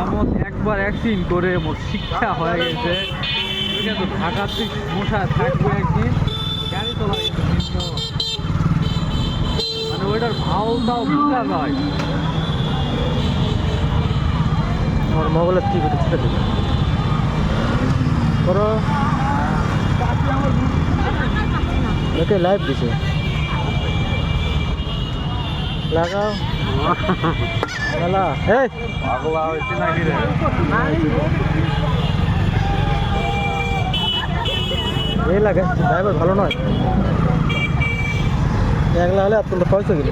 যেমন একবার অ্যাক্সিডেন্ট করে মোর শিক্ষা হয়ে গেছে। তো ঢাকার থেকে মশা থাকবে একদিন। গাড়ি চলা মানে ওইটার ভাওটাও বুঝা যায় আমার মোবাইলের কি করে ছেড়ে দিবে করো। লাইভ দিছে। লাগাও। লালা এই। পাগলা হয়েছে নাকি রে এই লাগে ড্রাইভার ভালো নয়। একলা হলে আপনার পয়সা গেলে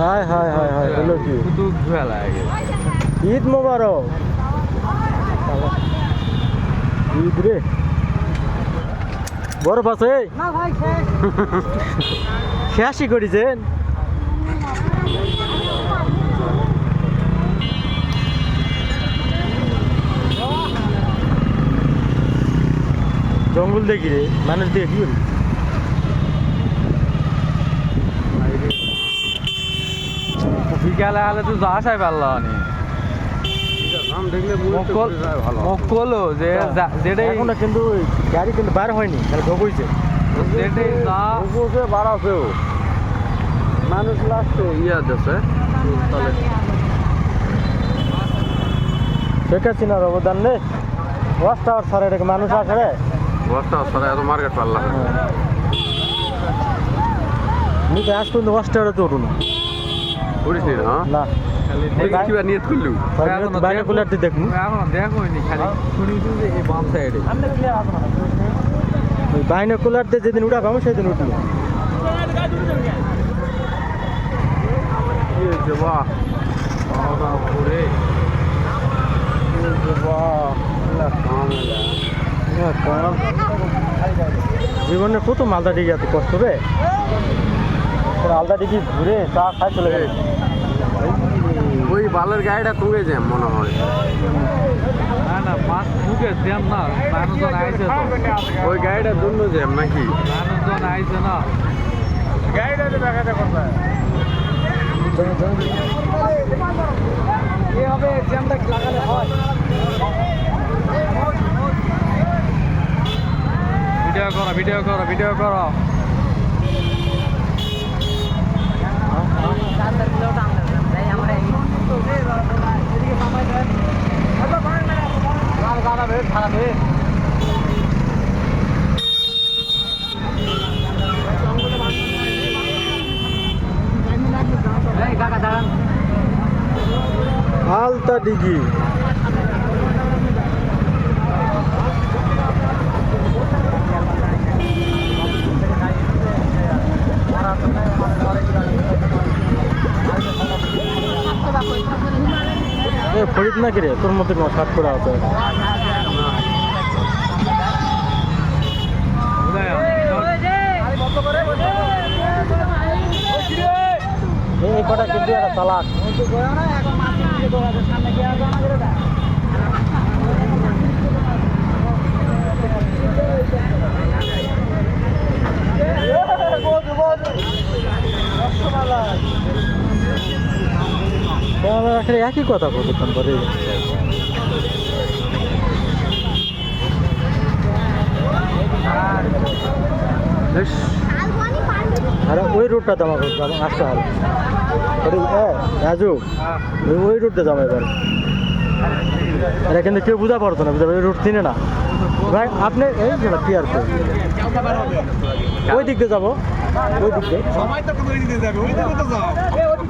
হাই হাই হাই হাই হলো কি? ঈদ মোবারক। ঈদ রে। বরফ আছে? শেষই করেছেন? জঙ্গল দেখি রে মানুষ দেখে কি করি বিকালে হলে তো আসাই পারল নি মক্কল মক্কলও যে যেটাই এখনও কিন্তু গাড়ি কিন্তু বার হয়নি খালি ঢোকইছে যেটাই যা বসে বাড়াছেও মানুষ লাস্টে ইয়া দেশে তাহলে শেখ হাসিনার অবদান নেই সারে মানুষ আসে রে। বস্তা সারা এত মার্কেট পারলাম নিতে আজ পর্যন্ত তো উঠুন নি। দিয়ে যেদিন উঠাবো আমি সেদিন ঘুরে। জীবনে কত মালদা ডিগি এত কষ্ট রে। আলদা ডিগি ঘুরে চা খাই চলে গেল। ওই বালের গাড়িটা তুলে যে মনে হয়। না না মাছ ঢুকে জ্যাম না মানুষজন আইছে তো। ওই গাড়িটা দুন্য জ্যাম নাকি? মানুষজন আইছে না। জ্যামটা লাগালে হয়? ভিডিও করো ভিডিও করো ভিডিও করো। আলতা ডিগি। এ না নাকি রে? তোর মধ্যে কোনো শার্ট করা আছে? এই কটা কিন্তু একটা তালাক আমরা আসলে একই কথা বলতাম পরে আরে ওই রুটটা জমা করতে হবে আসতে হবে আরে হ্যাঁ রাজু, ওই রুটটা জমা এবার। আরে কিন্তু কেউ বুঝা পারতো না, বুঝা ওই রুট চিনে না। ভাই, আপনি এই যে ক্লিয়ার করে ওই দিক দিয়ে যাব, ওই দিক দিয়ে।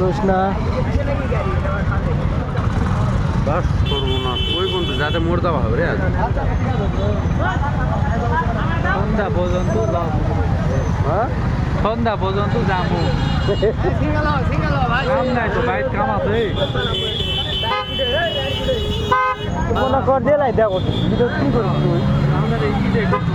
কৃষ্ণা। কৃষ্ণা বাস করব না। ওই বন্ধু যাতে মোড়দা ভাবে রে আজ। সন্ধ্যা পর্যন্ত হ্যাঁ? সন্ধ্যা পর্যন্ত যাব। কাম নাই তো বাইর কাম আছে। মনে কর দিলাই দেখো। কি করিস তুই? আমাদের এই করব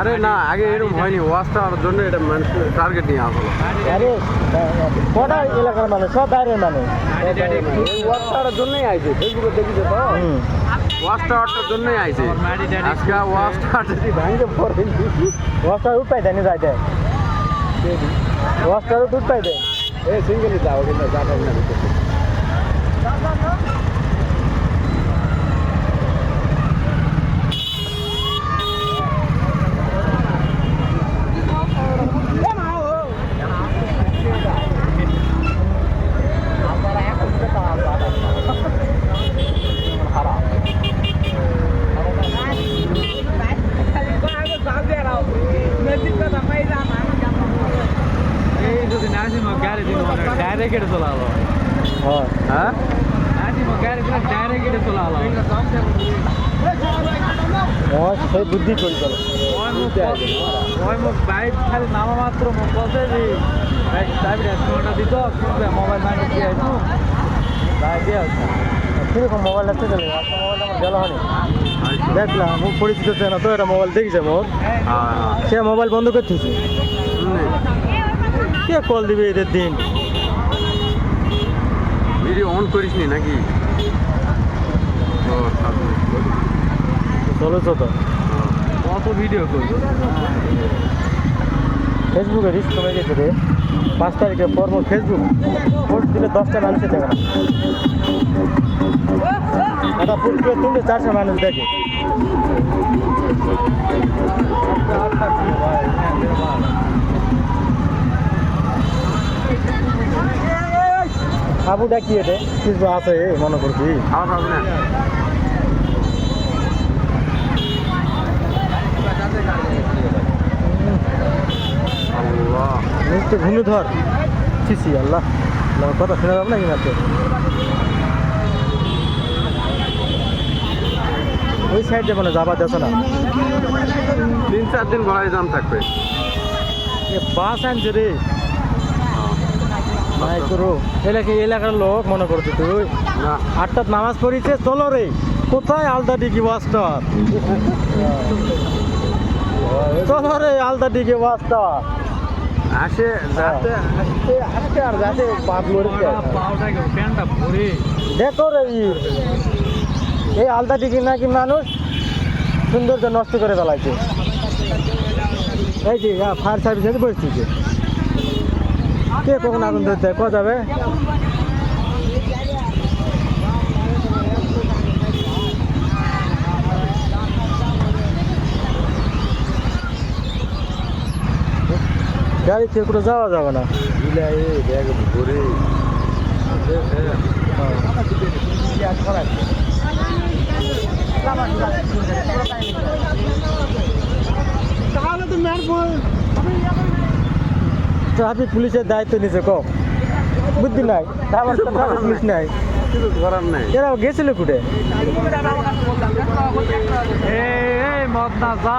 আরে না আগে এরকম হয়নি। ওয়াজটার জন্য এটা মানুষের টার্গেট নিয়ে আসলো। আরে কটা এলাকার মানুষ? সব বাইরের মানুষ। ওয়াজটার জন্যই আইছে। ফেসবুকে দেখিছে তো? ওয়াজটার জন্যই আইছে। আজকে ওয়াজটা যদি ভাঙে পড়ে রাস্তার উঠ পাই দেয় যাই দেয় রাস্তার উঠ পাই দেয়। এই সিঙ্গেলই যাও কিন্তু যাবেন না ভিতরে। এই যদি নাসিম গাড়ি দিন ডাইরেক্ট এটা চলা হলো হ্যাঁ হ্যাঁ নাসিম গাড়ি বুদ্ধি করি চলো বাইক খালি নামা মাত্র মুখ বলছে যে বাইক চাবি ফোনটা দিত মোবাইল মাইনে দিয়ে আইতো তাই দিয়ে আসছে কীরকম মোবাইল আছে চলে মোবাইল আমার গেল হয়নি। দেখলাম মুখ পরিচিত না তো এটা মোবাইল দেখছে মোর। সে মোবাইল বন্ধ করতেছে। কে কল দিবে এদের দিন? ভিডিও অন করিস নি নাকি। চলেছো তো? কত ভিডিও করি। ফেসবুকে রিস্ক কমে গেছে রে। পাঁচ তারিখে পর্ব ফেসবুক পোস্ট দিলে দশটা মানুষের দেখে না একটা পোস্ট করে তুললে চারশো মানুষ দেখে। আবুটা কি এটা? কিছু আছে মনে করছি খাওয়া না নিশ্চয় ঘূর্ণিধর সিসি আল্লাহ। কথা শুনে যাব নাকি মাত্র ওই সাইডে মানে যাবার যাচ্ছে না। তিন চার দিন গলায় জাম থাকবে। বাস আনছে রে। নাই করো। এলাকা এলাকার লোক মনে করছে তুই? না। আটটাত নামাজ পড়িছে? চলো রে। কোথায় আলদা ডিগি বাসটা চলো রে আলদা ডিগি বাসটা আসে যাতে আসতে আসতে আর যাতে পাপ মরে দেখো রে। এই আলদা টিকি নাকি মানুষ সৌন্দর্য নষ্ট করে ফেলাইছে। এই যে ফায়ার সার্ভিস বসতেছে কে কখন আগুন ধরতে ক যাবে? গাড়ি থেকে কোথাও যাওয়া যাবে না। তাহলে তো ট্রাফিক পুলিশের দায়িত্ব নিছে ক বুদ্ধি নাই। ট্রাফিক পুলিশ নাই। এরা গেছিল কুটে? এই মদ না যা।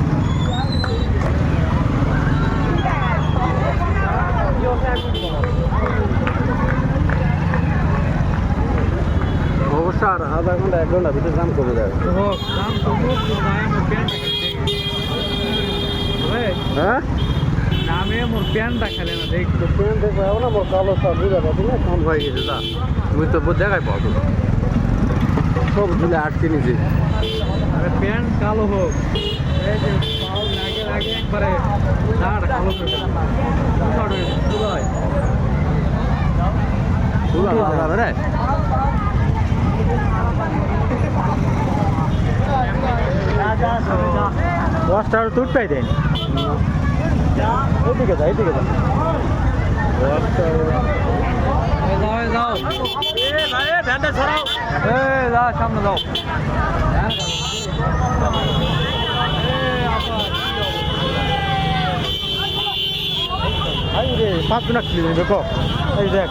আর আধা ঘণ্টা এক ঘণ্টা ভিতরে দাম কমে যাবে হ্যাঁ? নামে মোর প্যান্টটা খেলে না দেখ। তো ট্রেন দেখবে না মোর কালো সব বুঝা পাবি না কম হয়ে গেছে তা মুই তো বোধ দেখাই পাবো সব ঝুলে আটকে নিছে আরে প্যান্ট কালো হোক। এই যে পাও লাগে লাগে একবারে দাঁড় কালো করে পুরো পুরো আলাদা রে। দশটা আর তুটটাই দেয়নি এইদিকে যা এইদিকে যা এই যাও এই যাও এই যাও সামনে যাও এই রে পাঁচ মিনিট দেখো এই দেখ